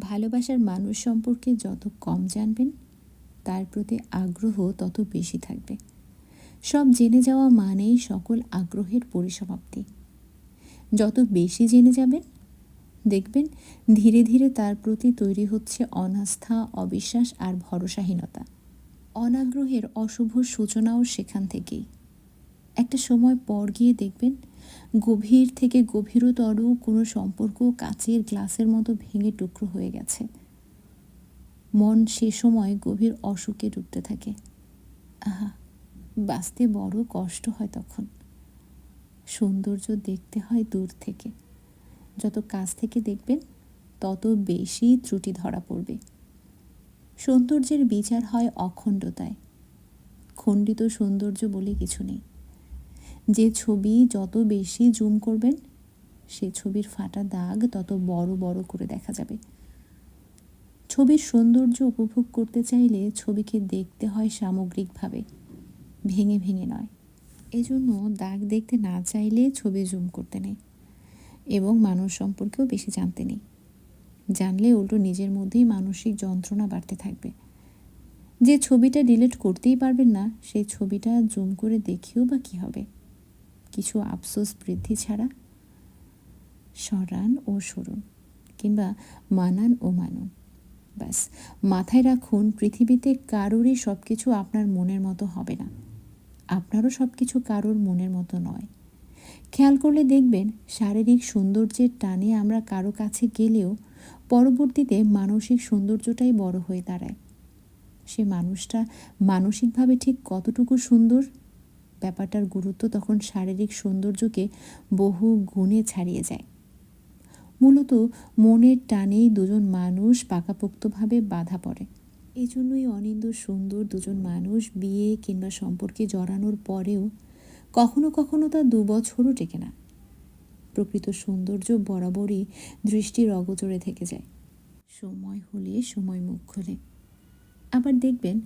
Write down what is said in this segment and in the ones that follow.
ভালোবাসার মানুষ সম্পর্কে যত কম জানবেন, তার প্রতি আগ্রহ তত বেশি থাকবে। সব জেনে যাওয়া মানেই সকল আগ্রহের পরিসমাপ্তি। যত বেশি জেনে যাবেন, দেখবেন ধীরে ধীরে তার প্রতি তৈরি হচ্ছে অনাস্থা, অবিশ্বাস আর ভরসাহীনতা। অনাগ্রহের অশুভ সূচনাও সেখান থেকেই। একটা সময় পর গিয়ে দেখবেন গভীর থেকে গভীরতর কোনো সম্পর্ক কাচের গ্লাসের মতো ভেঙে টুকরো হয়ে গেছে। মন সে সময় গভীর অসুখে ডুবতে থাকে। আহা, বাঁচতে বড় কষ্ট হয় তখন। সৌন্দর্য দেখতে হয় দূর থেকে। যত কাছ থেকে দেখবেন, তত বেশি ত্রুটি ধরা পড়বে। সৌন্দর্যের বিচার হয় অখণ্ডতায়। খণ্ডিত সৌন্দর্য বলে কিছু নেই। যে ছবি যত বেশি জুম করবেন, সে ছবির ফাটা দাগ তত বড় বড় করে দেখা যাবে। ছবির সৌন্দর্য উপভোগ করতে চাইলে ছবিকে দেখতে হয় সামগ্রিকভাবে, ভেঙে ভেঙে নয়। এজন্য দাগ দেখতে না চাইলে ছবি জুম করতে নেই এবং মানুষ সম্পর্কেও বেশি জানতে নেই। জানলে উল্টো নিজের মধ্যেই মানসিক যন্ত্রণা বাড়তে থাকবে। যে ছবিটা ডিলিট করতেই পারবেন না সেই ছবিটা জুম করে দেখিও বা কী হবে। কিছু আফসোস বৃদ্ধি ছাড়া সরান ও সরুন কিংবা মানান ও মানুন। ব্যাস, মাথায় রাখুন, পৃথিবীতে কারোরই সব কিছু আপনার মনের মতো হবে না। আপনারও সব কিছু কারোর মনের মতো নয়। খেয়াল করলে দেখবেন, শারীরিক সৌন্দর্যের টানে আমরা কারও কাছে গেলেও পরবর্তীতে মানসিক সৌন্দর্যটাই বড় হয়ে দাঁড়ায়। সে মানুষটা মানসিকভাবে ঠিক কতটুকু সুন্দর ব্যাপারটার গুরুত্ব তখন শারীরিক সৌন্দর্যকে বহু গুণে ছাড়িয়ে যায়। মূলত মনের টানেই দুজন মানুষ পাকাপোক্তভাবে বাধা পড়ে। এই জন্যই অনিন্দ সুন্দর দুজন মানুষ বিয়ে কিংবা সম্পর্কে জড়ানোর পরেও কখনো কখনো তা দু বছরও টেকে না। প্রকৃত সৌন্দর্য বরাবরই দৃষ্টির অগোচরে থেকে যায়। সময় হলে সময় মুখ খোলে। আবার দেখবেন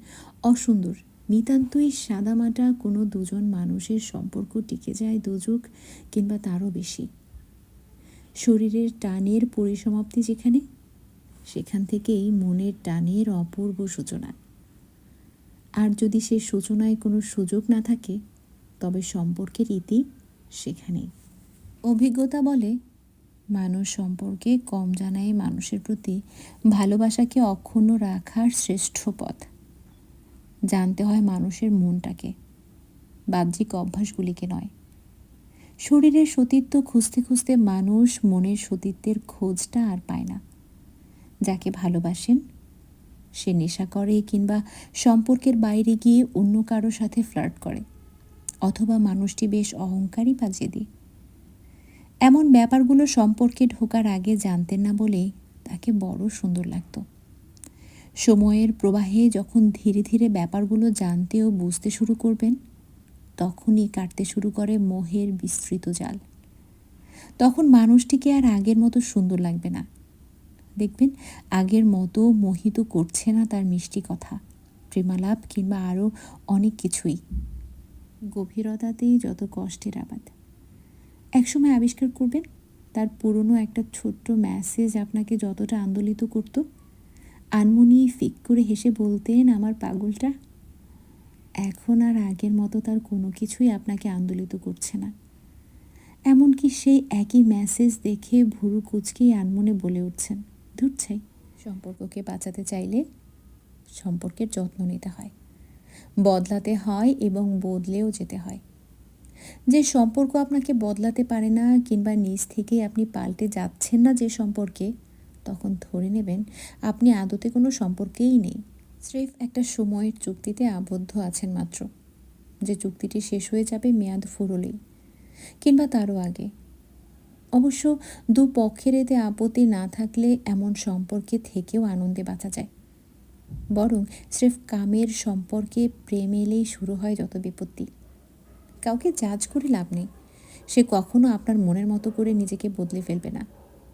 অসুন্দর নিতান্তই সাদামাটা কোনো দুজন মানুষের সম্পর্ক টিকে যায় দুযুগ কিংবা তারও বেশি। শরীরের টানের পরিসমাপ্তি যেখানে, সেখান থেকেই মনের টানের অপূর্ব সূচনা। আর যদি সে সূচনায় কোনো সুযোগ না থাকে, তবে সম্পর্কের ইতি সেখানেই। অভিজ্ঞতা বলে মানুষ সম্পর্কে কম জানাই মানুষের প্রতি ভালোবাসাকে অক্ষুণ্ণ রাখার শ্রেষ্ঠ পথ। জানতে হয় মানুষের মনটাকে। বাহ্যিক অভ্যাসগুলিকে নয়। শরীরের সতীত্ব খুঁজতে খুঁজতে মানুষ মনের সতীত্বের খোঁজটা আর পায় না। যাকে ভালোবাসেন, সে নেশা করে কিংবা সম্পর্কের বাইরে গিয়ে অন্য কারও সাথে ফ্লার্ট করে, অথবা মানুষটি বেশ অহংকারী বা জেদি। এমন ব্যাপারগুলো সম্পর্কে ঢোকার আগে জানতেন না বলে তাকে বড় সুন্দর লাগত। সময়ের প্রবাহে যখন ধীরে ধীরে ব্যাপারগুলো জানতে ও বুঝতে শুরু করবেন, তখনই কাটতে শুরু করে মোহের বিস্তৃত জাল। তখন মানুষটিকে আর আগের মতো সুন্দর লাগবে না। দেখবেন, আগের মতো মোহিত করছে না তার মিষ্টি কথা, প্রেমালাপ কিংবা আরও অনেক কিছুই। গভীরতাতেই যত কষ্টের আবাদ। একসময় আবিষ্কার করবেন, তার পুরনো একটা ছোট্ট মেসেজ আপনাকে যতটা আন্দোলিত করত আনমনি ফিক করে হেসে বলতেন, আমার পাগলটা এখন আর আগের মতো তার কোনো কিছুই আপনাকে আন্দোলিত করছে না। এমনকি সেই একই মেসেজ দেখে ভুরু কুচকেই আনমনে বলে উঠছেন দূর চাই সম্পর্ককে বাঁচাতে চাইলে সম্পর্কের যত্ন নিতে হয়, বদলাতে হয় এবং বদলেও যেতে হয়। যে সম্পর্ক আপনাকে বদলাতে পারে না কিংবা নিজ থেকে আপনি পাল্টে যাচ্ছেন না যে সম্পর্কে তখন ধরে নেবেন আপনি আদতে কোনো সম্পর্কেই নেই। স্রেফ একটা সময়ের চুক্তিতে আবদ্ধ আছেন মাত্র, যে চুক্তিটি শেষ হয়ে যাবে মেয়াদ ফুরলেই, কিংবা তারও আগে। অবশ্য দু পক্ষের এতে আপত্তি না থাকলে এমন সম্পর্কে থেকেও আনন্দে বাঁচা যায়। বরং স্রেফ কামের সম্পর্কে প্রেম এলেই শুরু হয় যত বিপত্তি। কাউকে জাজ করে লাভ নেই। সে কখনো আপনার মনের মতো করে নিজেকে বদলে ফেলবে না।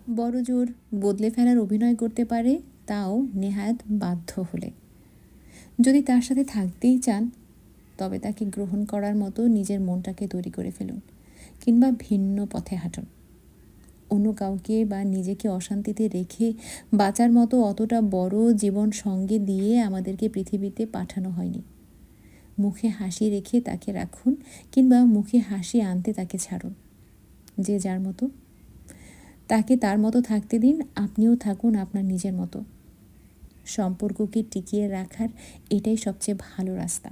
বড় জোর বদলে ফেলার অভিনয় করতে পারে, তাও নেহায়াত বাধ্য হলে। যদি তার সাথে থাকতেই চান, তবে তাকে গ্রহণ করার মতো নিজের মনটাকে তৈরি করে ফেলুন কিংবা ভিন্ন পথে হাঁটুন। অন্য কাউকে বা নিজেকে অশান্তিতে রেখে বাঁচার মতো অতটা বড় জীবন সঙ্গে দিয়ে আমাদেরকে পৃথিবীতে পাঠানো হয়নি। মুখে হাসি রেখে তাকে রাখুন কিংবা মুখে হাসি আনতে তাকে ছাড়ুন, যে যার মতো তাকে তার মতো থাকতে দিন, আপনিও থাকুন আপনার নিজের মতো। সম্পর্ককে টিকিয়ে রাখার এটাই সবচেয়ে ভালো রাস্তা।